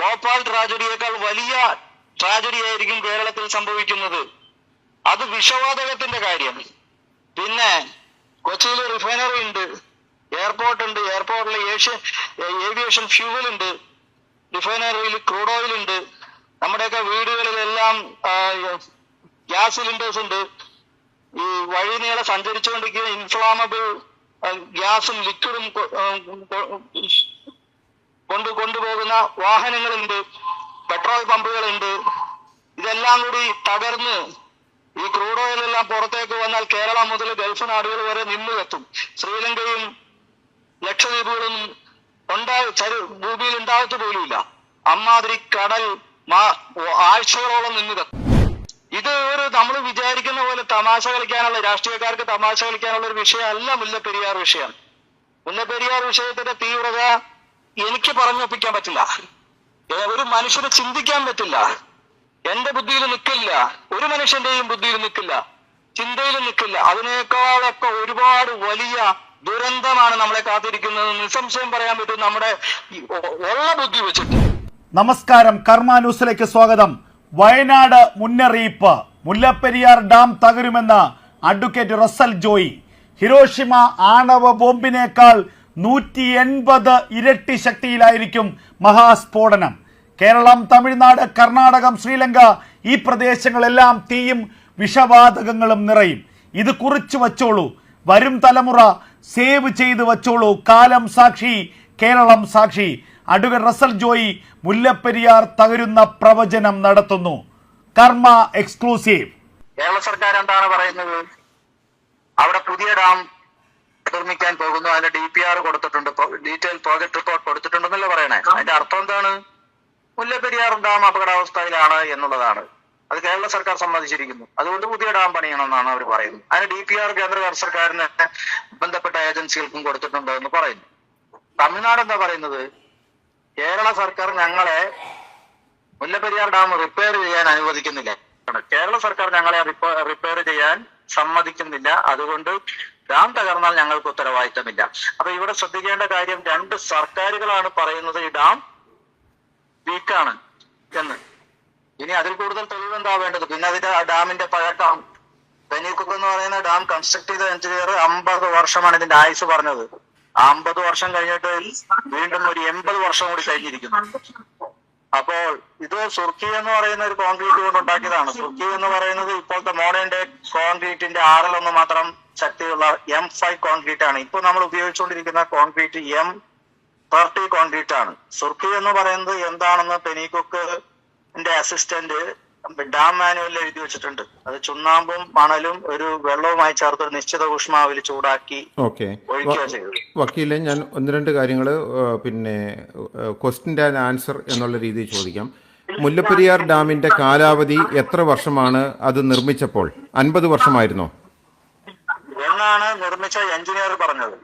ഭോപ്പാൽ ട്രാജഡിയേക്കാൾ വലിയ ട്രാജഡി ആയിരിക്കും കേരളത്തിൽ സംഭവിക്കുന്നത്. അത് വിഷവാതകത്തിന്റെ കാര്യം പിന്നെ കൊച്ചിയിൽ റിഫൈനറി ഉണ്ട് എയർപോർട്ട് ഉണ്ട് എയർപോർട്ടിൽ ഏഷ്യൻ ഏവിയേഷൻ ഫ്യൂവൽ ഉണ്ട് റിഫൈനറിയിൽ ക്രൂഡ് ഓയിൽ ഉണ്ട് നമ്മുടെയൊക്കെ വീടുകളിലെല്ലാം ഗ്യാസ് സിലിണ്ടേഴ്സ് ഉണ്ട്. ഈ വഴി നീളെ സഞ്ചരിച്ചുകൊണ്ടിരിക്കുന്ന ഇൻഫ്ലാമബിൾ ഗ്യാസും ലിക്വിഡും കൊണ്ട് കൊണ്ടുപോകുന്ന വാഹനങ്ങളുണ്ട് പെട്രോൾ പമ്പുകളുണ്ട്. ഇതെല്ലാം കൂടി തകർന്ന് ഈ ക്രൂഡ് ഓയിൽ എല്ലാം പുറത്തേക്ക് വന്നാൽ കേരളം മുതൽ ഗൾഫ് നാടുകൾ വരെ നിന്ന് കത്തും ശ്രീലങ്കയും ലക്ഷദ്വീപുകളും ഉണ്ടായി ചരി ഭൂമിയിൽ ഉണ്ടാവത്ത് പോലുമില്ല. അമ്മാതിരി കടൽ ആഴ്ചകളോളം നിന്ന് കത്തും. ഇത് ഒരു നമ്മൾ വിചാരിക്കുന്ന പോലെ തമാശ കളിക്കാനുള്ള രാഷ്ട്രീയക്കാർക്ക് തമാശ കളിക്കാനുള്ള ഒരു വിഷയമല്ല മുല്ലപ്പെരിയാർ വിഷയം. മുല്ലപ്പെരിയാർ വിഷയത്തിന്റെ തീവ്രത എനിക്ക് പറഞ്ഞൊപ്പിക്കാൻ പറ്റില്ല. ഒരു മനുഷ്യന് ചിന്തിക്കാൻ പറ്റില്ല. എന്റെ ബുദ്ധിയിൽ നിൽക്കില്ല. ഒരു മനുഷ്യന്റെയും ബുദ്ധിയിൽ നിൽക്കില്ല. ചിന്തയിൽ നിൽക്കില്ല. അതിനേക്കാളൊക്കെ ഒരുപാട് വലിയ ദുരന്തമാണ് നമ്മളെ കാത്തിരിക്കുന്നത്. നിസ്സംശയം പറയാൻ പറ്റും നമ്മുടെ ഉള്ള ബുദ്ധി വെച്ചിട്ട്. നമസ്കാരം. കർമ്മ ന്യൂസിലേക്ക് സ്വാഗതം. വയനാട് മുന്നറിയിപ്പ്. മുല്ലപ്പെരിയാർ ഡാം തകരുമെന്ന് അഡ്വക്കേറ്റ് റസൽ ജോയി. ഹിരോഷിമ ആണവ ബോംബിനേക്കാൾ നൂറ്റി എൺപത് ഇരട്ടി ശക്തിയിലായിരിക്കും മഹാസ്ഫോടനം. കേരളം തമിഴ്നാട് കർണാടകം ശ്രീലങ്ക ഈ പ്രദേശങ്ങളെല്ലാം തീയും വിഷവാതകങ്ങളും നിറയും. ഇത് കുറിച്ചു വച്ചോളൂ. വരും തലമുറ സേവ് ചെയ്ത് വച്ചോളൂ. കാലം സാക്ഷി കേരളം സാക്ഷി. അഡ്വക്കേറ്റ് റസൽ ജോയി മുല്ലപ്പെരിയാർ തകരുന്ന പ്രവചനം നടത്തുന്നു. കർമ്മ എക്സ്ക്ലൂസീവ്. കേരള സർക്കാർ എന്താണ് പറയുന്നത്? അവിടെ പുതിയ ഡാം നിർമ്മിക്കാൻ പോകുന്നു. അതിന്റെ ഡി പി ആർ കൊടുത്തിട്ടുണ്ട്. ഡീറ്റെയിൽ പ്രോജക്ട് റിപ്പോർട്ട് കൊടുത്തിട്ടുണ്ടെന്നല്ലേ പറയണേ? അതിന്റെ അർത്ഥം എന്താണ്? മുല്ലപ്പെരിയാർ ഡാം അപകടാവസ്ഥയിലാണ് എന്നുള്ളതാണ്. അത് കേരള സർക്കാർ സമ്മതിച്ചിരിക്കുന്നു. അതുകൊണ്ട് പുതിയ ഡാം പണിയണമെന്നാണ് അവർ പറയുന്നത്. അതിന് ഡി പി ആർ കേന്ദ്ര സർക്കാരിന് ബന്ധപ്പെട്ട ഏജൻസികൾക്കും കൊടുത്തിട്ടുണ്ട് എന്ന് പറയുന്നു. തമിഴ്നാട് എന്താ പറയുന്നത്? കേരള സർക്കാർ ഞങ്ങളെ മുല്ലപ്പെരിയാർ ഡാം റിപ്പയർ ചെയ്യാൻ അനുവദിക്കുന്നില്ല. കേരള സർക്കാർ ഞങ്ങളെ റിപ്പയർ ചെയ്യാൻ സമ്മതിക്കുന്നില്ല. അതുകൊണ്ട് ഡാം തകർന്നാൽ ഞങ്ങൾക്ക് ഉത്തരവാദിത്തമില്ല. അപ്പൊ ഇവിടെ ശ്രദ്ധിക്കേണ്ട കാര്യം രണ്ട് സർക്കാരുകളാണ് പറയുന്നത് ഈ ഡാം വീക്കാണ് എന്ന്. ഇനി അതിൽ കൂടുതൽ തെളിവ് എന്താ വേണ്ടത്? പിന്നെ അതിന്റെ ആ ഡാമിന്റെ പഴക്കം. ബെനിക്കുക്ക് എന്ന് പറയുന്ന ഡാം കൺസ്ട്രക്ട് ചെയ്ത എഞ്ചിനീയർ അമ്പത് വർഷമാണ് ഇതിന്റെ ആയുസ് പറഞ്ഞത്. അമ്പത് വർഷം കഴിഞ്ഞിട്ട് വീണ്ടും ഒരു എൺപത് വർഷം കൂടി കഴിഞ്ഞിരിക്കുന്നു. അപ്പോൾ ഇത് സുർക്കി എന്ന് പറയുന്ന ഒരു കോൺക്രീറ്റ് കൊണ്ട് ഉണ്ടാക്കിയതാണ്. സുർക്കി എന്ന് പറയുന്നത് ഇപ്പോഴത്തെ മോഡേൺ ഡേ കോൺക്രീറ്റിന്റെ ആറിലൊന്ന് മാത്രം ശക്തിയുള്ള എം ഫൈവ് കോൺക്രീറ്റ് ആണ്. ഇപ്പൊ നമ്മൾ ഉപയോഗിച്ചുകൊണ്ടിരിക്കുന്ന കോൺക്രീറ്റ് എം തേർട്ടി കോൺക്രീറ്റ് ആണ്. സുർക്കി എന്ന് പറയുന്നത് എന്താണെന്ന് പെനികുക്ക് അസിസ്റ്റന്റ് ഡാം മാനുവലിൽ എഴുതി വെച്ചിട്ടുണ്ട്. അത് ചുണ്ണാമ്പും മണലും ഒരു വെള്ളവുമായി ചേർത്ത് ഒരു നിശ്ചിത ഊഷ്മാവിൽ ചൂടാക്കി ഓക്കെ. ഒഴിക്കുക ചെയ്തത്. വക്കീലെ ഞാൻ ഒന്ന് രണ്ട് കാര്യങ്ങൾ പിന്നെ ക്വസ്റ്റ്യൻ ആൻസർ എന്നുള്ള രീതിയിൽ ചോദിക്കാം. മുല്ലപ്പെരിയാർ ഡാമിന്റെ കാലാവധി എത്ര വർഷമാണ് അത് നിർമ്മിച്ചപ്പോൾ? അൻപത് വർഷമായിരുന്നോ? എന്നാണ് നിർമ്മിച്ച എഞ്ചിനീയർ പറഞ്ഞത്.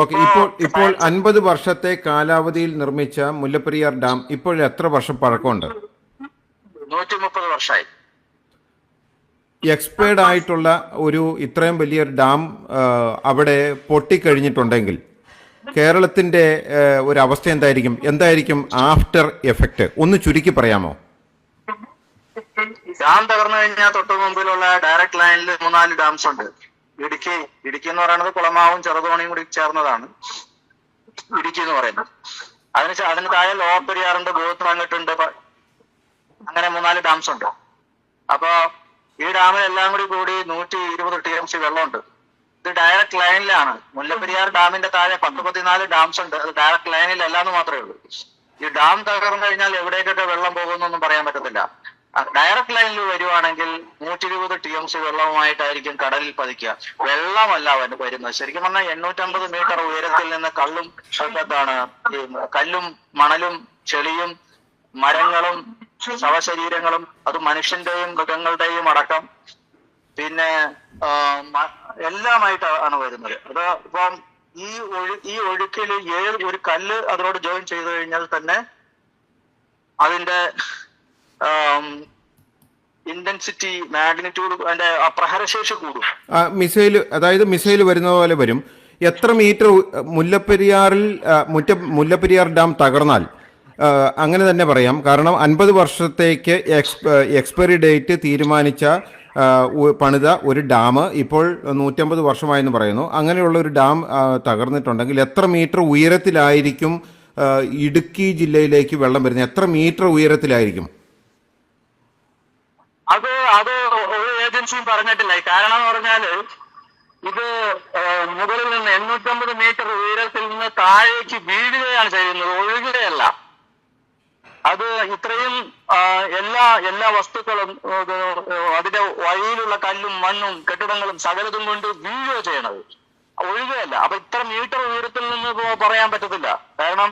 ഓക്കെ ഇപ്പോൾ ഇപ്പോൾ അൻപത് വർഷത്തെ കാലാവധിയിൽ നിർമ്മിച്ച മുല്ലപ്പെരിയാർ ഡാം ഇപ്പോൾ എത്ര വർഷം പഴക്കമുണ്ട്? നൂറ്റി മുപ്പത് വർഷമായി. എക്സ്പയർഡ് ആയിട്ടുള്ള ഒരു ഇത്രയും വലിയൊരു ഡാം അവിടെ പൊട്ടിക്കഴിഞ്ഞിട്ടുണ്ടെങ്കിൽ കേരളത്തിന്റെ ഒരു അവസ്ഥ എന്തായിരിക്കും? എന്തായിരിക്കും ആഫ്റ്റർ എഫക്റ്റ് ഒന്ന് ചുരുക്കി പറയാമോ? ഡാം തകർന്നു കഴിഞ്ഞാൽ തൊട്ട് മുമ്പിലുള്ള ഡയറക്ട് ലൈനിൽ മൂന്നാൽ ഡാംസ് ഉണ്ട്. ഇടുക്കി ഇടുക്കി എന്ന് പറയുന്നത് കുളമാവും ചെറുതോണിയും കൂടി ചേർന്നതാണ്. ഇടുക്കി എന്ന് പറയുന്നത്. അതിന് അതിന് താഴെ ലോവർ പെരിയാറുണ്ട് ഭൂത്തറങ്ങിട്ടുണ്ട് അങ്ങനെ മൂന്നാൽ ഡാംസ് ഉണ്ട്. അപ്പൊ ഈ ഡാമിലെല്ലാം കൂടി കൂടി നൂറ്റി ഇരുപത് ടി എം സി വെള്ളമുണ്ട്. ഇത് ഡയറക്ട് ലൈനിലാണ് മുല്ലപ്പെരിയാർ ഡാമിന്റെ താഴെ പത്ത് പതിനാല് ഡാംസ് ഉണ്ട്. അത് ഡയറക്ട് ലൈനിൽ അല്ലാന്ന് മാത്രമേ ഉള്ളൂ. ഈ ഡാം തകർന്നു കഴിഞ്ഞാൽ എവിടേക്കൊക്കെ വെള്ളം പോകുന്നൊന്നും പറയാൻ പറ്റത്തില്ല. ഡയറക്ട് ലൈനിൽ വരുവാണെങ്കിൽ നൂറ്റി ഇരുപത് ടി എം സി വെള്ളവുമായിട്ടായിരിക്കും കടലിൽ പതിക്കുക. വെള്ളമല്ല വരുന്നത്. ശരിക്കും പറഞ്ഞാൽ എണ്ണൂറ്റമ്പത് മീറ്റർ ഉയരത്തിൽ നിന്ന് കള്ളും എന്താണ് കല്ലും മണലും ചെളിയും മരങ്ങളും ശവശരീരങ്ങളും അത് മനുഷ്യന്റെയും മൃഗങ്ങളുടെയും അടക്കം. പിന്നെ എല്ലാമായിട്ട് ആണ് വരുന്നത്. അത് ഇപ്പം ഈ ഒഴു ഈ ഒഴുക്കിൽ ഏത് ഒരു കല്ല് അതിനോട് ജോയിൻ ചെയ്തു കഴിഞ്ഞാൽ തന്നെ അതിന്റെ ഇന്റൻസിറ്റി മാഗ്നിറ്റ്യൂഡ് അതിന്റെ പ്രഹരശേഷി കൂടും. മിസൈൽ അതായത് മിസൈൽ വരുന്ന പോലെ വരും. എത്ര മീറ്റർ മുല്ലപ്പെരിയാറിൽ മുറ്റ മുല്ലപ്പെരിയാർ ഡാം തകർന്നാൽ അങ്ങനെ തന്നെ പറയാം. കാരണം അൻപത് വർഷത്തേക്ക് എക്സ് എക്സ്പയറി ഡേറ്റ് തീരുമാനിച്ച പണിത ഒരു ഡാം ഇപ്പോൾ നൂറ്റമ്പത് വർഷമായെന്ന് പറയുന്നു. അങ്ങനെയുള്ള ഒരു ഡാം തകർന്നിട്ടുണ്ടെങ്കിൽ എത്ര മീറ്റർ ഉയരത്തിലായിരിക്കും ഇടുക്കി ജില്ലയിലേക്ക് വെള്ളം വരുന്നത്? എത്ര മീറ്റർ ഉയരത്തിലായിരിക്കും? അത് അത് ഒരു ഏജൻസിയും പറഞ്ഞിട്ടില്ല. കാരണം പറഞ്ഞാൽ ഇത് മുകളിൽ നിന്ന് എണ്ണൂറ്റമ്പത് മീറ്റർ ഉയരത്തിൽ നിന്ന് താഴേക്ക് വീഴുകയാണ് ചെയ്യുന്നത്. ഒഴുകുകയല്ല. അത് ഇത്രയും എല്ലാ എല്ലാ വസ്തുക്കളും അതിന്റെ വഴിയിലുള്ള കല്ലും മണ്ണും കെട്ടിടങ്ങളും സകലതും കൊണ്ട് വീഴുക ചെയ്യണത്. ഒഴുകുകയല്ല അപ്പൊ ഇത്ര മീറ്റർ ഉയരത്തിൽ നിന്ന് പറയാൻ പറ്റത്തില്ല. കാരണം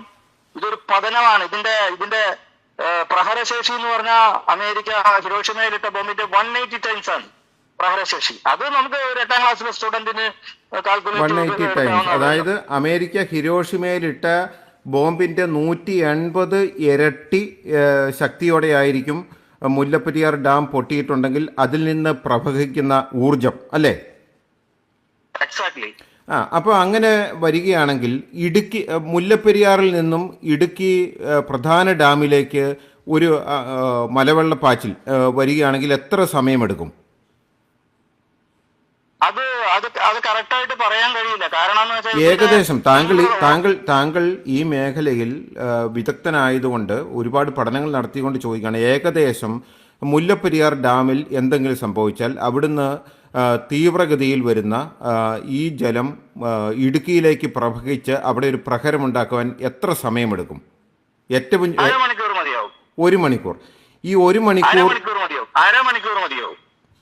ഇതൊരു പതനമാണ്. ഇതിന്റെ ഇതിന്റെ പ്രഹരശേഷി എന്ന് പറഞ്ഞാൽ അമേരിക്ക ഹിരോഷിമയിലിട്ട ബോംബിന്റെ വൺ എയ്റ്റി ടൈംസ് ആണ് പ്രഹരശേഷി. അത് നമുക്ക് ഒരു എട്ടാം ക്ലാസ്സിലെ സ്റ്റുഡന്റിന് കാൽക്കുലേറ്റ് അതായത് അമേരിക്ക ഹിരോഷിമയിലിട്ട ബോംബിന്റെ നൂറ്റി എൺപത് ഇരട്ടി ശക്തിയോടെ ശക്തിയോടെയായിരിക്കും മുല്ലപ്പെരിയാർ ഡാം പൊട്ടിയിട്ടുണ്ടെങ്കിൽ അതിൽ നിന്ന് പ്രവഹിക്കുന്ന ഊർജം അല്ലേ? ആ അപ്പോൾ അങ്ങനെ വരികയാണെങ്കിൽ ഇടുക്കി മുല്ലപ്പെരിയാറിൽ നിന്നും ഇടുക്കി പ്രധാന ഡാമിലേക്ക് ഒരു മലവെള്ളപ്പാച്ചിൽ വരികയാണെങ്കിൽ എത്ര സമയമെടുക്കും? അത് അത് അത് കറക്റ്റായിട്ട് പറയാൻ കഴിയില്ല. കാരണം എന്ന് വെച്ചാൽ ഏകദേശം താങ്കൾ താങ്കൾ താങ്കൾ ഈ മേഖലയിൽ വിദഗ്ധനായതുകൊണ്ട് ഒരുപാട് പഠനങ്ങൾ നടത്തിക്കൊണ്ട് ചോദിക്കുകയാണ്. ഏകദേശം മുല്ലപ്പെരിയാർ ഡാമിൽ എന്തെങ്കിലും സംഭവിച്ചാൽ അവിടുന്ന് തീവ്രഗതിയിൽ വരുന്ന ഈ ജലം ഇടുക്കിയിലേക്ക് പ്രവഹിച്ച് അവിടെ ഒരു പ്രഹരമുണ്ടാക്കുവാൻ എത്ര സമയമെടുക്കും? ഏറ്റവും ഒരു മണിക്കൂർ. ഈ ഒരു മണിക്കൂർ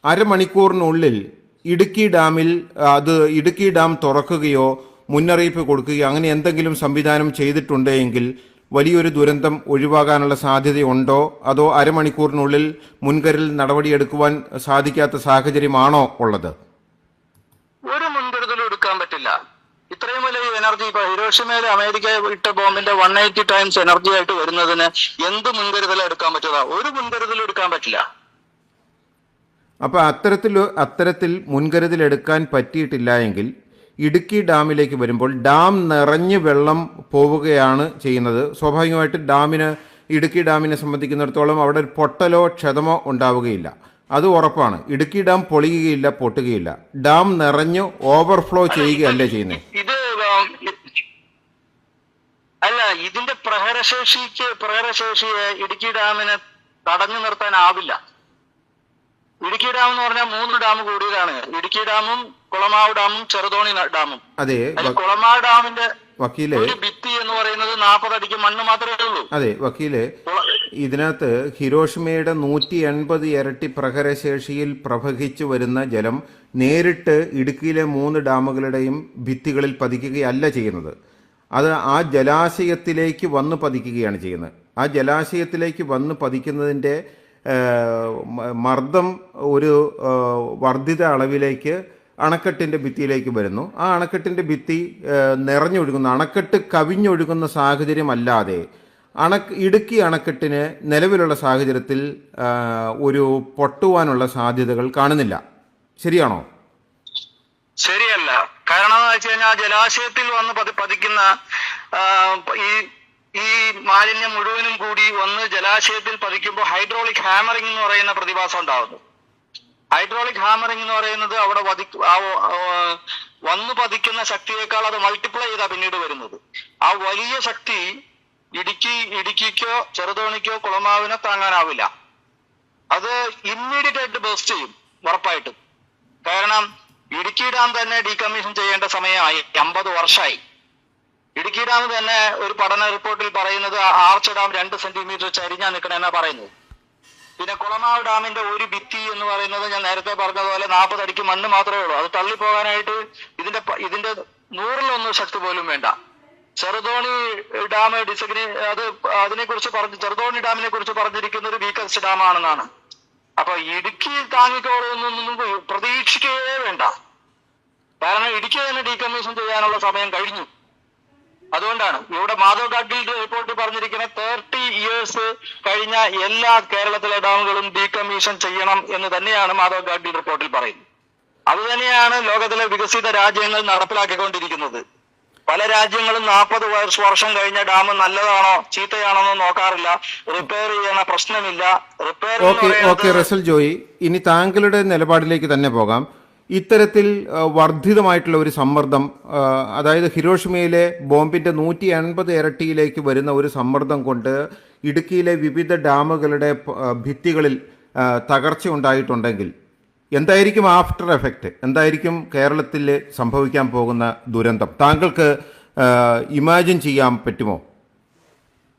അരമണിക്കൂറിനുള്ളിൽ ഇടുക്കി ഡാമിൽ അത് ഇടുക്കി ഡാം തുറക്കുകയോ മുന്നറിയിപ്പ് കൊടുക്കുകയോ അങ്ങനെ എന്തെങ്കിലും സംവിധാനം ചെയ്തിട്ടുണ്ടെങ്കിൽ വലിയൊരു ദുരന്തം ഒഴിവാകാനുള്ള സാധ്യതയുണ്ടോ? അതോ അരമണിക്കൂറിനുള്ളിൽ മുൻകരുതൽ നടപടിയെടുക്കുവാൻ സാധിക്കാത്ത സാഹചര്യമാണോ ഉള്ളത്? ഒരു മുൻകരുതലും എടുക്കാൻ പറ്റില്ല. ഇത്രയും വലിയ എനർജി ഇപ്പൊ ഹിരോഷിമയിൽ അമേരിക്ക ഇട്ട ബോംബിന്റെ വൺ എയ്റ്റി ടൈംസ് എനർജി ആയിട്ട് വരുന്നതിന് എന്ത് മുൻകരുതലും എടുക്കാൻ പറ്റുക? ഒരു മുൻകരുതലും എടുക്കാൻ പറ്റില്ല. അപ്പോൾ അത്തരത്തിൽ അത്തരത്തിൽ മുൻകരുതൽ എടുക്കാൻ പറ്റിയിട്ടില്ല എങ്കിൽ ഇടുക്കി ഡാമിലേക്ക് വരുമ്പോൾ ഡാം നിറഞ്ഞ് വെള്ളം പോവുകയാണ് ചെയ്യുന്നത്. സ്വാഭാവികമായിട്ട് ഡാമിന് ഇടുക്കി ഡാമിനെ സംബന്ധിക്കുന്നിടത്തോളം അവിടെ ഒരു പൊട്ടലോ ക്ഷതമോ ഉണ്ടാവുകയില്ല. അത് ഉറപ്പാണ്. ഇടുക്കി ഡാം പൊളിയുകയില്ല പൊട്ടുകയില്ല. ഡാം നിറഞ്ഞ് ഓവർഫ്ലോ ചെയ്യുകയല്ലേ ചെയ്യുന്നത്? അല്ല ഇതിന്റെ പ്രഹരശേഷിക്ക് പ്രഹരശേഷിയെ ഇടുക്കി ഡാമിനെ തടഞ്ഞു നിർത്താനാവില്ല. ഡാം എന്ന് പറഞ്ഞാൽ മൂന്ന് ഡാം കൂടിയതാണ് ഇടുക്കി ഡാമും കുളമാവ് ഡാമും ചെറുതോണി ഡാമും. അതെ കുളമാവ് ഡാമിന്റെ വക്കീലെ ഭിത്തി എന്ന് പറയുന്നത് നാൽപ്പത് അടിക്ക് മണ്ണ് മാത്രമേ ഉള്ളൂ. അതെ വക്കീലെ ഇതിനകത്ത് ഹിരോഷിമയുടെ നൂറ്റി എൺപത് ഇരട്ടി പ്രഹരശേഷിയിൽ പ്രവഹിച്ചു വരുന്ന ജലം നേരിട്ട് ഇടുക്കിയിലെ മൂന്ന് ഡാമുകളുടെയും ഭിത്തികളിൽ പതിക്കുകയല്ല ചെയ്യുന്നത്. അത് ആ ജലാശയത്തിലേക്ക് വന്ന് പതിക്കുകയാണ് ചെയ്യുന്നത്. ആ ജലാശയത്തിലേക്ക് വന്ന് പതിക്കുന്നതിന്റെ മർദ്ദം ഒരു വർദ്ധിത അളവിലേക്ക് അണക്കെട്ടിന്റെ ഭിത്തിയിലേക്ക് വരുന്നു. ആ അണക്കെട്ടിന്റെ ഭിത്തി നിറഞ്ഞൊഴുകുന്ന അണക്കെട്ട് കവിഞ്ഞൊഴുകുന്ന സാഹചര്യമല്ലാതെ അണക്ക് ഇടുക്കി അണക്കെട്ടിന് നിലവിലുള്ള സാഹചര്യത്തിൽ ഒരു പൊട്ടുവാനുള്ള സാധ്യതകൾ കാണുന്നില്ല. ശരിയാണോ? ശരിയല്ല. കാരണം എന്ന് വെച്ച് കഴിഞ്ഞാൽ ജലാശയത്തിൽ വന്ന് പതി പതിക്കുന്ന ഈ ഈ മാലിന്യം മുഴുവനും കൂടി ഒന്ന് ജലാശയത്തിൽ പതിക്കുമ്പോൾ ഹൈഡ്രോളിക് ഹാമറിംഗ് എന്ന് പറയുന്ന പ്രതിഭാസം ഉണ്ടാകുന്നു ഹൈഡ്രോളിക് ഹാമറിംഗ് എന്ന് പറയുന്നത് അവിടെ ആ, വന്ന് പതിക്കുന്ന ശക്തിയേക്കാൾ അത് മൾട്ടിപ്ലൈ ചെയ്താ പിന്നീട് വരുന്നത്. ആ വലിയ ശക്തി ഇടുക്കി ഇടുക്കിക്കോ ചെറുതോണിക്കോ കുളമാവിനോ താങ്ങാനാവില്ല. അത് ഇമ്മീഡിയറ്റ് ആയിട്ട് ബേസ്റ്റ് ചെയ്യും ഉറപ്പായിട്ടും. കാരണം ഇടുക്കി ഡാം തന്നെ ഡീകമ്മീഷൻ ചെയ്യേണ്ട സമയമായി അമ്പത് വർഷമായി ഇടുക്കി ഡാം തന്നെ ഒരു പഠന റിപ്പോർട്ടിൽ പറയുന്നത് ആർച്ച് ഡാം രണ്ട് സെന്റിമീറ്റർ ചരിഞ്ഞാ നിൽക്കണമെന്നാ പറയുന്നത്. പിന്നെ കുളമാവ് ഡാമിന്റെ ഒരു ഭിത്തി എന്ന് പറയുന്നത് ഞാൻ നേരത്തെ പറഞ്ഞതുപോലെ നാൽപ്പത് അടിക്ക് മണ്ണ് മാത്രമേ ഉള്ളൂ. അത് തള്ളിപ്പോകാനായിട്ട് ഇതിന്റെ ഇതിന്റെ നൂറിലൊന്നും ശക്തി പോലും വേണ്ട. ചെറുതോണി ഡാം ഡിസഗ്നി അത് അതിനെ കുറിച്ച് പറഞ്ഞു ചെറുതോണി ഡാമിനെ കുറിച്ച് ഒരു വീക്കസ്റ്റ് ഡാം ആണെന്നാണ് അപ്പൊ ഇടുക്കി താങ്ങിക്കോളൊന്നും പ്രതീക്ഷിക്കുകയേ വേണ്ട. കാരണം ഇടുക്കി തന്നെ ഡീകമ്മീഷൻ ചെയ്യാനുള്ള സമയം കഴിഞ്ഞു. അതുകൊണ്ടാണ് ഇവിടെ മാധവ് ഗാഡ്ഗിൽ റിപ്പോർട്ട് പറഞ്ഞിരിക്കുന്ന തേർട്ടി ഇയേഴ്സ് കഴിഞ്ഞ എല്ലാ കേരളത്തിലെ ഡാമുകളും ഡീകമ്മീഷൻ ചെയ്യണം എന്ന് തന്നെയാണ് മാധവ് ഗാഡ്ഗിൽ റിപ്പോർട്ടിൽ പറയുന്നത്. അത് തന്നെയാണ് ലോകത്തിലെ വികസിത രാജ്യങ്ങൾ നടപ്പിലാക്കിക്കൊണ്ടിരിക്കുന്നത്. പല രാജ്യങ്ങളും നാൽപ്പത് വർഷം കഴിഞ്ഞ ഡാം നല്ലതാണോ ചീത്തയാണോ എന്ന് നോക്കാറില്ല. റിപ്പയർ ചെയ്യണ പ്രശ്നമില്ല. Repair okay okay Russel Joy ഇനി താങ്കളുടെ നിലപാടിലേക്ക് തന്നെ പോകാം. ഇത്തരത്തിൽ വർദ്ധിതമായിട്ടുള്ള ഒരു സമ്മർദ്ദം അതായത് ഹിരോഷിമയിലെ ബോംബിന്റെ നൂറ്റി എൺപത് ഇരട്ടിയിലേക്ക് വരുന്ന ഒരു സമ്മർദ്ദം കൊണ്ട് ഇടുക്കിയിലെ വിവിധ ഡാമുകളുടെ ഭിത്തികളിൽ തകർച്ച ഉണ്ടായിട്ടുണ്ടെങ്കിൽ എന്തായിരിക്കും ആഫ്റ്റർ എഫക്റ്റ്? എന്തായിരിക്കും കേരളത്തിൽ സംഭവിക്കാൻ പോകുന്ന ദുരന്തം? താങ്കൾക്ക് ഇമാജിൻ ചെയ്യാൻ പറ്റുമോ?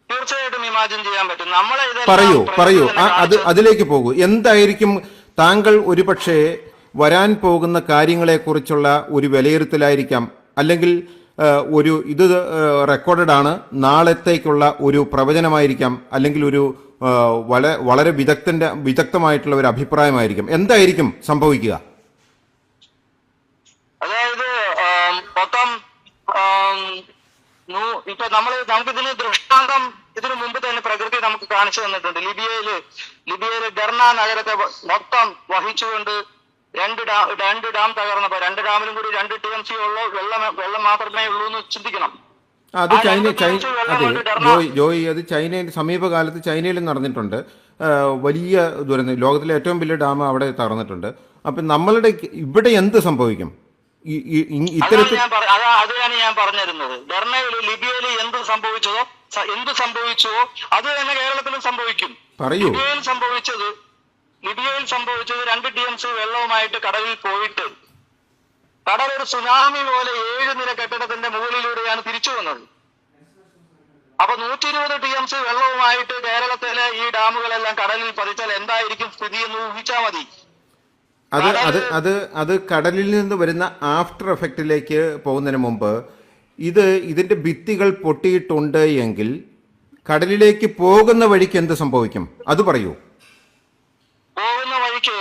തീർച്ചയായിട്ടും ഇമാജിൻ ചെയ്യാൻ പറ്റും. നമ്മളെ പറയൂ പറയൂ. അത് അതിലേക്ക് പോകൂ. എന്തായിരിക്കും താങ്കൾ ഒരുപക്ഷെ വരാൻ പോകുന്ന കാര്യങ്ങളെക്കുറിച്ചുള്ള ഒരു വിലയിരുത്തലായിരിക്കാം. അല്ലെങ്കിൽ ഒരു ഇത് റെക്കോർഡഡ് ആണ്. നാളത്തേക്കുള്ള ഒരു പ്രവചനമായിരിക്കാം. അല്ലെങ്കിൽ ഒരു വളരെ വള വളരെ വിദഗ്ധന്റെ വിദഗ്ധമായിട്ടുള്ള ഒരു അഭിപ്രായമായിരിക്കും. എന്തായിരിക്കും സംഭവിക്കുക? അതായത് മൊത്തം ഇപ്പൊ നമ്മൾ നമുക്കിതിന് ദൃഷ്ടാന്തം ഇതിനു മുമ്പ് തന്നെ പ്രകൃതി നമുക്ക് കാണിച്ചു തന്നിട്ടുണ്ട്. ലിബിയയിൽ ലിബിയയിൽ ഡെർണ നഗരത്തെ മൊത്തം വഹിച്ചുകൊണ്ട് രണ്ട് ഡാം രണ്ട് ഡാം തകർന്നപ്പോ രണ്ട് ഡാമിലും കൂടി രണ്ട് ടി എം സി ഉള്ളൂ. വെള്ളം വെള്ളം മാത്രമേ ഉള്ളൂ എന്ന് ചിന്തിക്കണം. അത് ചൈന ചൈന അതെ ജോയി ജോയി അത് ചൈനയിൽ സമീപകാലത്ത് ചൈനയിലും നടന്നിട്ടുണ്ട്. വലിയ ദുരന്തം ലോകത്തിലെ ഏറ്റവും വലിയ ഡാം അവിടെ തകർന്നിട്ടുണ്ട്. അപ്പം നമ്മളുടെ ഇവിടെ എന്ത് സംഭവിക്കും? ഇത്തരത്തിൽ അതാണ് ഞാൻ പറഞ്ഞിരുന്നത്. ധർണയിൽ ലിബിയയിൽ എന്ത് സംഭവിച്ചതോ എന്ത് സംഭവിച്ചുവോ അത് തന്നെ കേരളത്തിലും സംഭവിക്കും. പറയൂ. സംഭവിച്ചത് ലിബിയയിൽ സംഭവിച്ചത് രണ്ട് ടി എം സി വെള്ളവുമായിട്ട് കടലിൽ പോയിട്ട് കടൽ ഒരു സുനാമി പോലെ ഏഴ് നില കെട്ടിടത്തിന്റെ മുകളിലൂടെയാണ് തിരിച്ചു വന്നത്. അപ്പൊ നൂറ്റി ഇരുപത് ടി എം സി വെള്ളവുമായിട്ട് കേരളത്തിലെ ഈ ഡാമുകളെല്ലാം കടലിൽ പതിച്ചാൽ എന്തായിരിക്കും സ്ഥിതി എന്ന് ഊഹിച്ചാൽ മതി. അത് അത് അത് അത് കടലിൽ നിന്ന് വരുന്ന ആഫ്റ്റർ എഫക്റ്റിലേക്ക് പോകുന്നതിന് മുമ്പ് ഇത് ഇതിന്റെ ഭിത്തികൾ പൊട്ടിയിട്ടുണ്ട് എങ്കിൽ കടലിലേക്ക് പോകുന്ന വഴിക്ക് എന്ത് സംഭവിക്കും? അത് പറയൂ പോകുന്ന വഴിക്ക്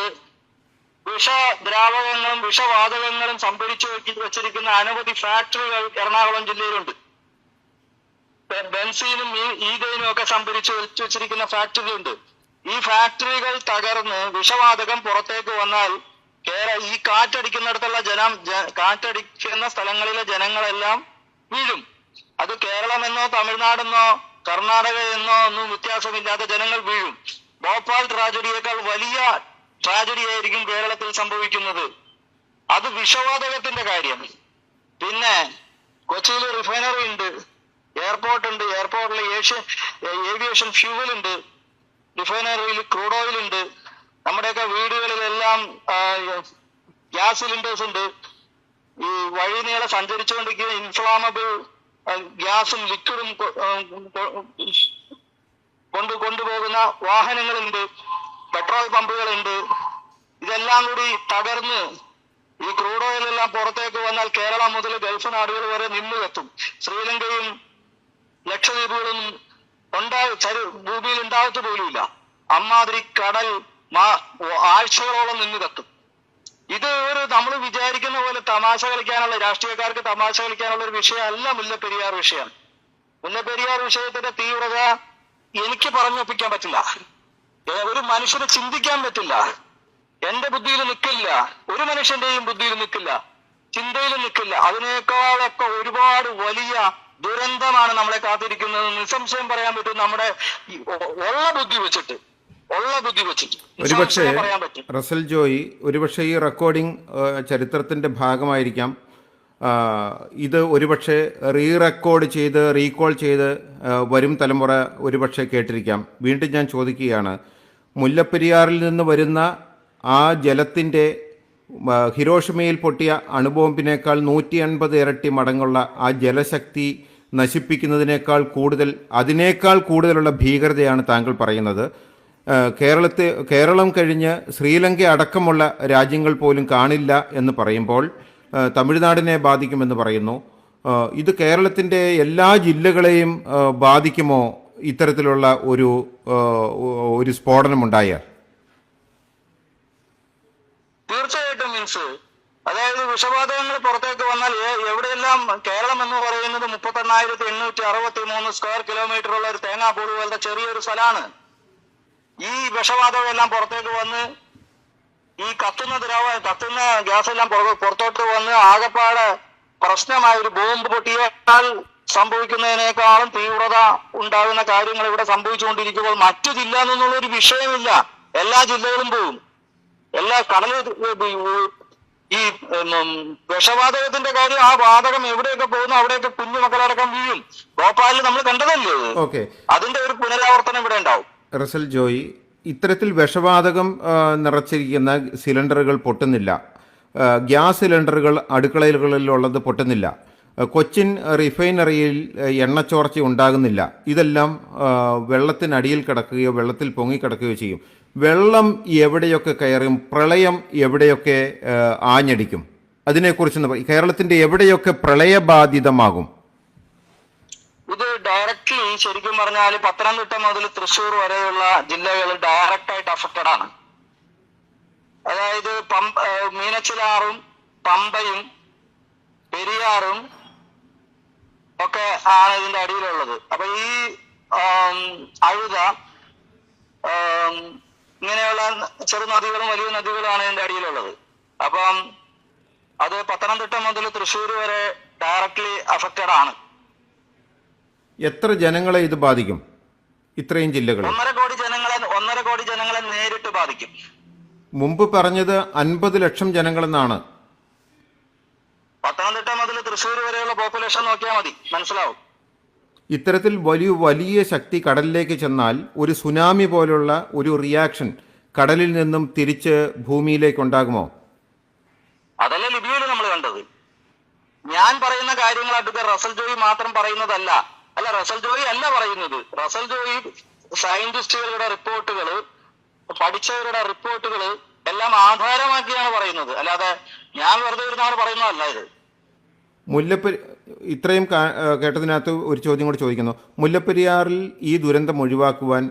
വിഷദ്രാവകങ്ങളും വിഷവാതകങ്ങളും സംഭരിച്ചു വെച്ചിരിക്കുന്ന അനവധി ഫാക്ടറികൾ എറണാകുളം ജില്ലയിലുണ്ട്. ബെൻസിനും ബെൻസീനും ഈ- ഒക്കെ സംഭരിച്ചു വെച്ച് വെച്ചിരിക്കുന്ന ഫാക്ടറി ഉണ്ട്. ഈ ഫാക്ടറികൾ തകർന്ന് വിഷവാതകം പുറത്തേക്ക് വന്നാൽ കേരള ഈ കാറ്റടിക്കുന്നിടത്തുള്ള ജനം കാറ്റടിക്കുന്ന സ്ഥലങ്ങളിലെ ജനങ്ങളെല്ലാം വീഴും. അത് കേരളമെന്നോ തമിഴ്നാടെന്നോ കർണാടക എന്നോ ഒന്നും വ്യത്യാസമില്ലാതെ ജനങ്ങൾ വീഴും. ഭോപ്പാൽ ട്രാജഡിയേക്കാൾ വലിയ ട്രാജഡി ആയിരിക്കും കേരളത്തിൽ സംഭവിക്കുന്നത്. അത് വിഷവാതകത്തിന്റെ കാര്യം പിന്നെ കൊച്ചിയിൽ റിഫൈനറി ഉണ്ട് എയർപോർട്ട് ഉണ്ട് എയർപോർട്ടിൽ ഏഷ്യൻ ഏവിയേഷൻ ഫ്യൂവൽ ഉണ്ട് റിഫൈനറിയിൽ ക്രൂഡ് ഓയിൽ ഉണ്ട് നമ്മുടെയൊക്കെ വീടുകളിലെല്ലാം ഗ്യാസ് സിലിണ്ടേഴ്സ് ഉണ്ട്. ഈ വഴി നീളെ സഞ്ചരിച്ചുകൊണ്ടിരിക്കുന്ന ഇൻഫ്ലാമബിൾ ഗ്യാസും ലിക്വിഡും കൊണ്ട് കൊണ്ടുപോകുന്ന വാഹനങ്ങളുണ്ട്. പെട്രോൾ പമ്പുകളുണ്ട്. ഇതെല്ലാം കൂടി തകർന്ന് ഈ ക്രൂഡ് ഓയിൽ എല്ലാം പുറത്തേക്ക് വന്നാൽ കേരളം മുതൽ ഗൾഫ് നാടുകൾ വരെ നിന്ന് കത്തും ശ്രീലങ്കയും ലക്ഷദ്വീപുകളും ഉണ്ടായി ഭൂമിയിൽ ഉണ്ടാവത്ത് പോലുമില്ല. അമ്മാതിരി കടൽ ആഴ്ചകളോളം നിന്ന് കത്തും. ഇത് ഒരു നമ്മൾ വിചാരിക്കുന്ന പോലെ തമാശ കളിക്കാനുള്ള രാഷ്ട്രീയക്കാർക്ക് തമാശ കളിക്കാനുള്ള ഒരു വിഷയമല്ല മുല്ലപ്പെരിയാർ വിഷയം. മുല്ലപ്പെരിയാർ വിഷയത്തിന്റെ തീവ്രത എനിക്ക് പറഞ്ഞൊപ്പിക്കാൻ പറ്റില്ല. ഒരു മനുഷ്യന് ചിന്തിക്കാൻ പറ്റില്ല. എന്റെ ബുദ്ധിയിൽ നിൽക്കില്ല. ഒരു മനുഷ്യന്റെയും ബുദ്ധിയിൽ നിൽക്കില്ല. ചിന്തയിൽ നിൽക്കില്ല. അതിനേക്കാളൊക്കെ ഒരുപാട് വലിയ ദുരന്തമാണ് നമ്മളെ കാത്തിരിക്കുന്നത്. നിസ്സംശയം പറയാൻ പറ്റും നമ്മുടെ ഉള്ള ബുദ്ധി വെച്ചിട്ട്. ഉള്ള ബുദ്ധി വെച്ചിട്ട്. ഒരുപക്ഷെ പറയാൻ പറ്റും. റസൽ ജോയി ഒരുപക്ഷെ ഈ റെക്കോർഡിംഗ് ചരിത്രത്തിന്റെ ഭാഗമായിരിക്കാം. ഇത് ഒരുപക്ഷെ റീ റെക്കോർഡ് ചെയ്ത് റീകോൾ ചെയ്ത് വരും തലമുറ ഒരുപക്ഷെ കേട്ടിരിക്കാം. വീണ്ടും ഞാൻ ചോദിക്കുകയാണ്. മുല്ലപ്പെരിയാറിൽ നിന്ന് വരുന്ന ആ ജലത്തിന്റെ ഹിരോഷമയിൽ പൊട്ടിയ അണുബോംബിനേക്കാൾ നൂറ്റി അൻപത് ഇരട്ടി മടങ്ങുള്ള ആ ജലശക്തി നശിപ്പിക്കുന്നതിനേക്കാൾ കൂടുതൽ അതിനേക്കാൾ കൂടുതലുള്ള ഭീകരതയാണ് താങ്കൾ പറയുന്നത്. കേരളത്തെ കേരളം കഴിഞ്ഞ് ശ്രീലങ്ക അടക്കമുള്ള രാജ്യങ്ങൾ പോലും കാണില്ല എന്ന് പറയുമ്പോൾ തമിഴ്നാടിനെ ബാധിക്കുമെന്ന് പറയുന്നു. ഇത് കേരളത്തിന്റെ എല്ലാ ജില്ലകളെയും ബാധിക്കുമോ ഇത്തരത്തിലുള്ള ഒരു ഒരു സ്ഫോടനമുണ്ടായാൽ? തീർച്ചയായിട്ടും അതായത് വിഷബാധകങ്ങൾ പുറത്തേക്ക് വന്നാൽ എവിടെയെല്ലാം കേരളം എന്ന് പറയുന്നത് മുപ്പത്തെണ്ണായിരത്തി എണ്ണൂറ്റി അറുപത്തി മൂന്ന് സ്ക്വയർ കിലോമീറ്റർ ഉള്ള ഒരു തേങ്ങാപ്പൂട് പോലത്തെ ചെറിയൊരു സ്ഥലമാണ്. ഈ വിഷബാധകളെല്ലാം പുറത്തേക്ക് വന്ന് ഈ കത്തുന്ന ദ്രാവ കത്തുന്ന ഗ്യാസ് എല്ലാം പുറ- പുറത്തോട്ട് വന്ന് ആകപ്പാട് പ്രശ്നമായ ഒരു ബോംബ് പൊട്ടിയാൽ സംഭവിക്കുന്നതിനേക്കാളും തീവ്രത ഉണ്ടാകുന്ന കാര്യങ്ങൾ ഇവിടെ സംഭവിച്ചുകൊണ്ടിരിക്കുമ്പോൾ മറ്റു ജില്ല എന്നുള്ള ഒരു വിഷയമില്ല. എല്ലാ ജില്ലകളും പോകും എല്ലാ കടൽ ഈ വിഷവാതകത്തിന്റെ കാര്യം ആ വാതകം എവിടെയൊക്കെ പോകുന്നു അവിടെയൊക്കെ കുഞ്ഞു മക്കളടക്കം വീഴും. ഭോപ്പാലിൽ നമ്മൾ കണ്ടതല്ലേ? അത്? അതിന്റെ ഒരു പുനരാവർത്തനം ഇവിടെ ഉണ്ടാവും. റസൽ ജോയി ഇത്തരത്തിൽ വിഷവാതകം നിറച്ചിരിക്കുന്ന സിലിണ്ടറുകൾ പൊട്ടുന്നില്ല. ഗ്യാസ് സിലിണ്ടറുകൾ അടുക്കളകളിലുള്ളത് പൊട്ടുന്നില്ല. കൊച്ചിൻ റിഫൈനറിയിൽ എണ്ണ എണ്ണച്ചോർച്ച ഉണ്ടാകുന്നില്ല. ഇതെല്ലാം വെള്ളത്തിനടിയിൽ കിടക്കുകയോ വെള്ളത്തിൽ പൊങ്ങിക്കിടക്കുകയോ ചെയ്യും. വെള്ളം എവിടെയൊക്കെ കയറും പ്രളയം എവിടെയൊക്കെ ആഞ്ഞടിക്കും. അതിനെക്കുറിച്ച് കേരളത്തിന്റെ എവിടെയൊക്കെ പ്രളയബാധിതമാകും? ഡയറക്ട്ലി ശരിക്കും പറഞ്ഞാൽ പത്തനംതിട്ട മുതൽ തൃശ്ശൂർ വരെയുള്ള ജില്ലകൾ ഡയറക്റ്റ് ആയിട്ട് അഫക്റ്റഡ് ആണ്. അതായത് പമ്പ മീനച്ചിലാറും പമ്പയും പെരിയാറും ഒക്കെ ആണ് ഇതിന്റെ അടിയിലുള്ളത്. അപ്പൊ ഈ അഴുത ഇങ്ങനെയുള്ള ചെറു നദികളും വലിയ നദികളുമാണ് ഇതിന്റെ അടിയിലുള്ളത്. അപ്പം അത് പത്തനംതിട്ട മുതൽ തൃശ്ശൂർ വരെ ഡയറക്ട്ലി അഫക്റ്റഡ് ആണ്. എത്ര ജനങ്ങളെ ഇത് ബാധിക്കും? ഇത്രയും ജില്ലകളിൽ ഒന്നര കോടി ജനങ്ങളെ ഒന്നര കോടി ജനങ്ങളെ നേരിട്ട് ബാധിക്കും. മുമ്പ് പറഞ്ഞത് അൻപത് ലക്ഷം ജനങ്ങളെന്നാണ്. പത്തനംതിട്ട മുതൽ തൃശ്ശൂർ വരെയുള്ള പോപ്പുലേഷൻ നോക്കിയാൽ മതി. മനസ്സിലാവും? ഇത്തരത്തിൽ വലിയ വലിയ ശക്തി കടലിലേക്ക് ചെന്നാൽ ഒരു സുനാമി പോലുള്ള ഒരു റിയാക്ഷൻ കടലിൽ നിന്നും തിരിച്ച് ഭൂമിയിലേക്ക് ഉണ്ടാകുമോ? അതല്ലേ ലിബിയയിൽ നമ്മൾ കണ്ടത്. ഞാൻ പറയുന്ന കാര്യങ്ങൾ അഡ്വക്കേറ്റ് റസൽ ജോയി മാത്രം പറയുന്നതല്ല. അല്ല റസൽ ജോയി അല്ല പറയുന്നത്. റസൽ ജോയി സയന്റിസ്റ്റുകളുടെ റിപ്പോർട്ടുകൾ പഠിച്ചവരുടെ റിപ്പോർട്ടുകൾ എല്ലാം ആധാരമാക്കിയാണ് പറയുന്നത്. അല്ലാതെ ഞാൻ വെറുതെ ഇരുന്നാണ് പറയുന്നതല്ല ഇത്. മുല്ലപ്പെരി ഇത്രയും കേട്ടതിനകത്ത് ഒരു ചോദ്യം കൂടി ചോദിക്കുന്നു. മുല്ലപ്പെരിയാറിൽ ഈ ദുരന്തം ഒഴിവാക്കുവാൻ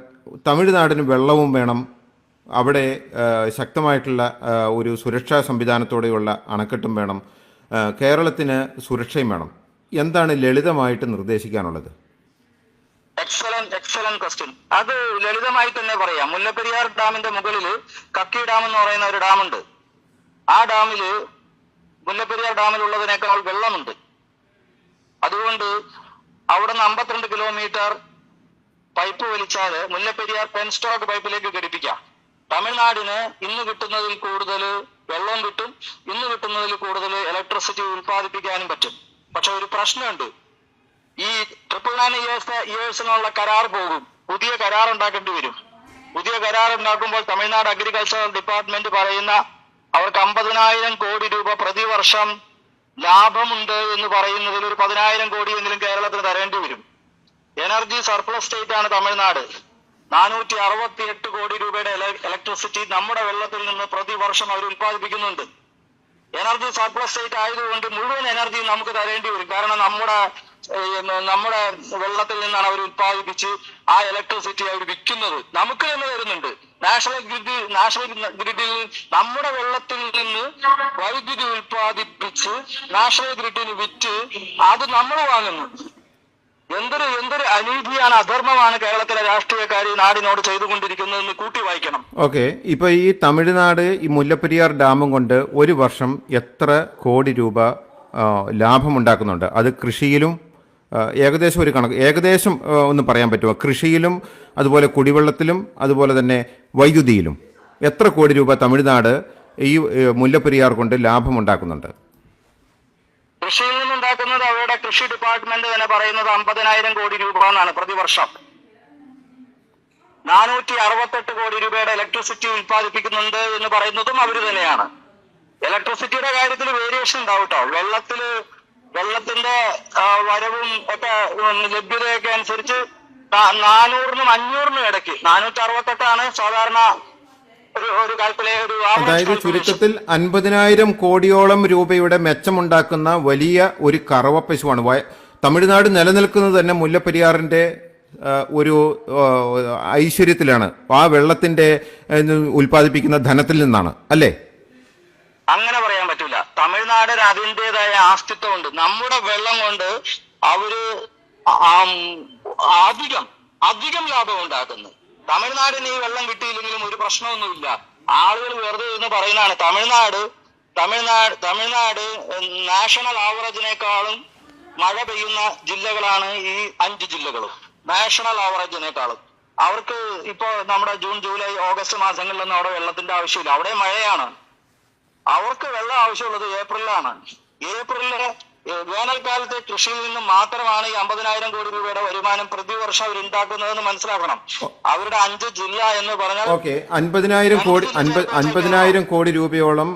തമിഴ്നാടിന് വെള്ളവും വേണം. അവിടെ ശക്തമായിട്ടുള്ള ഒരു സുരക്ഷാ സംവിധാനത്തോടെയുള്ള അണക്കെട്ടും വേണം. കേരളത്തിന് സുരക്ഷയും വേണം. എന്താണ് ലളിതമായിട്ട് നിർദ്ദേശിക്കാനുള്ളത്? എക്സലന്റ് എക്സലന്റ് ക്വസ്റ്റ്യൻ അത് ലളിതമായി തന്നെ പറയാം. മുല്ലപ്പെരിയാർ ഡാമിന്റെ മുകളിൽ കക്കി ഡാം എന്ന് പറയുന്ന ഒരു ഡാമുണ്ട്. ആ ഡാമിൽ മുല്ലപ്പെരിയാർ ഡാമിലുള്ളതിനേക്കാൾ വെള്ളമുണ്ട്. അതുകൊണ്ട് അവിടെ നിന്ന് അമ്പത്തിരണ്ട് കിലോമീറ്റർ പൈപ്പ് വലിച്ചാൽ മുല്ലപ്പെരിയാർ പെൻസ്റ്റോക്ക് പൈപ്പിലേക്ക് ഘടിപ്പിക്കാം. തമിഴ്നാടിന് ഇന്ന് കിട്ടുന്നതിൽ കൂടുതൽ വെള്ളം കിട്ടും. ഇന്ന് കിട്ടുന്നതിൽ കൂടുതൽ ഇലക്ട്രിസിറ്റി ഉൽപ്പാദിപ്പിക്കാനും പറ്റും. പക്ഷെ ഒരു പ്രശ്നമുണ്ട്. ഇയേഴ്സ് ഇയേഴ്സിനുള്ള കരാർ പോകും. പുതിയ കരാർ ഉണ്ടാക്കേണ്ടി വരും. പുതിയ കരാർ ഉണ്ടാക്കുമ്പോൾ തമിഴ്നാട് അഗ്രികൾച്ചർ ഡിപ്പാർട്ട്മെന്റ് പറയുന്ന അവർക്ക് അമ്പതിനായിരം കോടി രൂപ പ്രതിവർഷം ലാഭമുണ്ട് എന്ന് പറയുന്നതിൽ ഒരു പതിനായിരം കോടിയെങ്കിലും കേരളത്തിന് തരേണ്ടി വരും. എനർജി സർപ്ലസ് സ്റ്റേറ്റ് ആണ് തമിഴ്നാട്. നാനൂറ്റി അറുപത്തി എട്ട് കോടി രൂപയുടെ ഇലക്ട്രിസിറ്റി നമ്മുടെ വെള്ളത്തിൽ നിന്ന് പ്രതിവർഷം അവർ ഉൽപ്പാദിപ്പിക്കുന്നുണ്ട്. എനർജി സർപ്ലസ് സ്റ്റേറ്റ് ആയതുകൊണ്ട് മുഴുവൻ എനർജി നമുക്ക് തരേണ്ടി വരും. കാരണം നമ്മുടെ നമ്മുടെ വെള്ളത്തിൽ നിന്നാണ് അവർ ഉത്പാദിപ്പിച്ച് ആ ഇലക്ട്രിസിറ്റി അവർ വിൽക്കുന്നത്. നമുക്ക് തന്നെ വരുന്നുണ്ട് നാഷണൽ ഗ്രിഡ് നാഷണൽ ഗ്രിഡിൽ നമ്മുടെ വെള്ളത്തിൽ നിന്ന് വൈദ്യുതി ഉത്പാദിപ്പിച്ച് നാഷണൽ ഗ്രിഡിന് വിറ്റ് അത് നമ്മൾ വാങ്ങുന്നു. എന്തൊരു എന്തൊരു അനീതിയാണ് അധർമ്മമാണ് കേരളത്തിലെ രാഷ്ട്രീയക്കാർ ഈ നാടിനോട് ചെയ്തുകൊണ്ടിരിക്കുന്നതെന്ന് കൂട്ടി വായിക്കണം. ഓക്കെ. ഇപ്പൊ ഈ തമിഴ്നാട് ഈ മുല്ലപ്പെരിയാർ ഡാമും കൊണ്ട് ഒരു വർഷം എത്ര കോടി രൂപ ലാഭം ലാഭമുണ്ടാക്കുന്നുണ്ട്? അത് കൃഷിയിലും ഏകദേശം ഒരു കണക്ക് ഏകദേശം ഒന്ന് പറയാൻ പറ്റുമോ? കൃഷിയിലും അതുപോലെ കുടിവെള്ളത്തിലും അതുപോലെ തന്നെ വൈദ്യുതിയിലും. എത്ര കോടി രൂപ തമിഴ്നാട് ഈ മുല്ലപ്പെരിയാർ കൊണ്ട് ലാഭമുണ്ടാക്കുന്നുണ്ട്? കൃഷിയിൽ കൃഷി ഡിപ്പാർട്ട്മെന്റ് തന്നെ പറയുന്നത് അമ്പതിനായിരം കോടി രൂപ എന്നാണ് പ്രതിവർഷം. നാനൂറ്റി അറുപത്തെട്ട് കോടി രൂപയുടെ ഇലക്ട്രിസിറ്റി ഉൽപ്പാദിപ്പിക്കുന്നുണ്ട് എന്ന് പറയുന്നതും അവർ തന്നെയാണ്. ഇലക്ട്രിസിറ്റിയുടെ കാര്യത്തിൽ വേരിയേഷൻ ഉണ്ടാവും കേട്ടോ വെള്ളത്തിൽ വെള്ളത്തിന്റെ വരവും ഒക്കെ ലഭ്യതയൊക്കെ അനുസരിച്ച് നാനൂറിനും അഞ്ഞൂറിനും ഇടയ്ക്ക് നാനൂറ്റി അറുപത്തെട്ടാണ് സാധാരണ അതായത്. ചുരുക്കത്തിൽ അൻപതിനായിരം കോടിയോളം രൂപയുടെ മെച്ചമുണ്ടാക്കുന്ന വലിയ ഒരു കറവ പശുവാണ്. തമിഴ്നാട് നിലനിൽക്കുന്നത് തന്നെ മുല്ലപ്പെരിയാറിന്റെ ഒരു ഐശ്വര്യത്തിലാണ്. ആ വെള്ളത്തിന്റെ ഉൽപാദിപ്പിക്കുന്ന ഉൽപ്പാദിപ്പിക്കുന്ന ധനത്തിൽ നിന്നാണ്. അല്ലേ? അങ്ങനെ പറയാൻ പറ്റൂല. തമിഴ്നാട് അതിന്റെതായ ആസ്തിത്വമുണ്ട്. നമ്മുടെ വെള്ളം കൊണ്ട് അവർ അധികം അധികം ലാഭം ഉണ്ടാക്കുന്നു. തമിഴ്നാടിന് ഈ വെള്ളം കിട്ടിയില്ലെങ്കിലും ഒരു പ്രശ്നമൊന്നുമില്ല. ആളുകൾ വെറുതെ ഇരുന്ന് പറയുന്നതാണ് തമിഴ്നാട് തമിഴ്നാട് തമിഴ്നാട് നാഷണൽ ആവറേജിനേക്കാളും മഴ പെയ്യുന്ന ജില്ലകളാണ് ഈ അഞ്ച് ജില്ലകളും. നാഷണൽ ആവറേജിനേക്കാളും. അവർക്ക് ഇപ്പോ നമ്മുടെ ജൂൺ ജൂലൈ ഓഗസ്റ്റ് മാസങ്ങളിലൊന്നും അവിടെ വെള്ളത്തിന്റെ ആവശ്യമില്ല. അവിടെ മഴയാണ്. അവർക്ക് വെള്ളം ആവശ്യമുള്ളത് ഏപ്രിലാണ് ഏപ്രിലിൽ വേനൽക്കാലത്തെ കൃഷിയിൽ നിന്ന് മാത്രമാണ് ഈ അമ്പതിനായിരം കോടി രൂപയുടെ വരുമാനം പ്രതിവർഷം അവർ ഉണ്ടാക്കുന്നതെന്ന് മനസ്സിലാക്കണം അവരുടെ അഞ്ച് ജില്ല എന്ന് പറഞ്ഞാൽ ഓക്കെ അൻപതിനായിരം കോടി അൻപത് അൻപതിനായിരം കോടി രൂപയോളം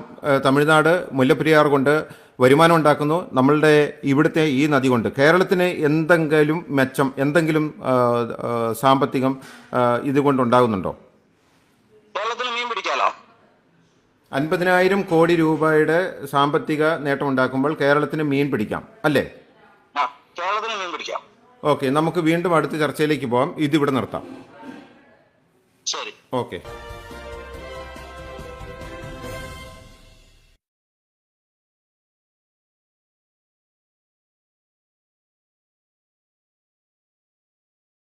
തമിഴ്നാട് മുല്ലപ്പെരിയാർ കൊണ്ട് വരുമാനം ഉണ്ടാക്കുന്നു. നമ്മളുടെ ഇവിടുത്തെ ഈ നദി കൊണ്ട്. കേരളത്തിന് എന്തെങ്കിലും മെച്ചം എന്തെങ്കിലും സാമ്പത്തികം ഏഹ്, ഇതുകൊണ്ട് ഉണ്ടാകുന്നുണ്ടോ? കേരളത്തിന് മീൻ പിടിക്കാലോ അൻപതിനായിരം കോടി രൂപയുടെ സാമ്പത്തിക നേട്ടം ഉണ്ടാക്കുമ്പോൾ കേരളത്തിന് മീൻ പിടിക്കാം അല്ലേ? കേരളത്തിന് മീൻ പിടിക്കാം. ഓക്കെ നമുക്ക് വീണ്ടും അടുത്ത ചർച്ചയിലേക്ക് പോകാം ഇതിവിടെ നിർത്താം. ശരി. ഓക്കെ.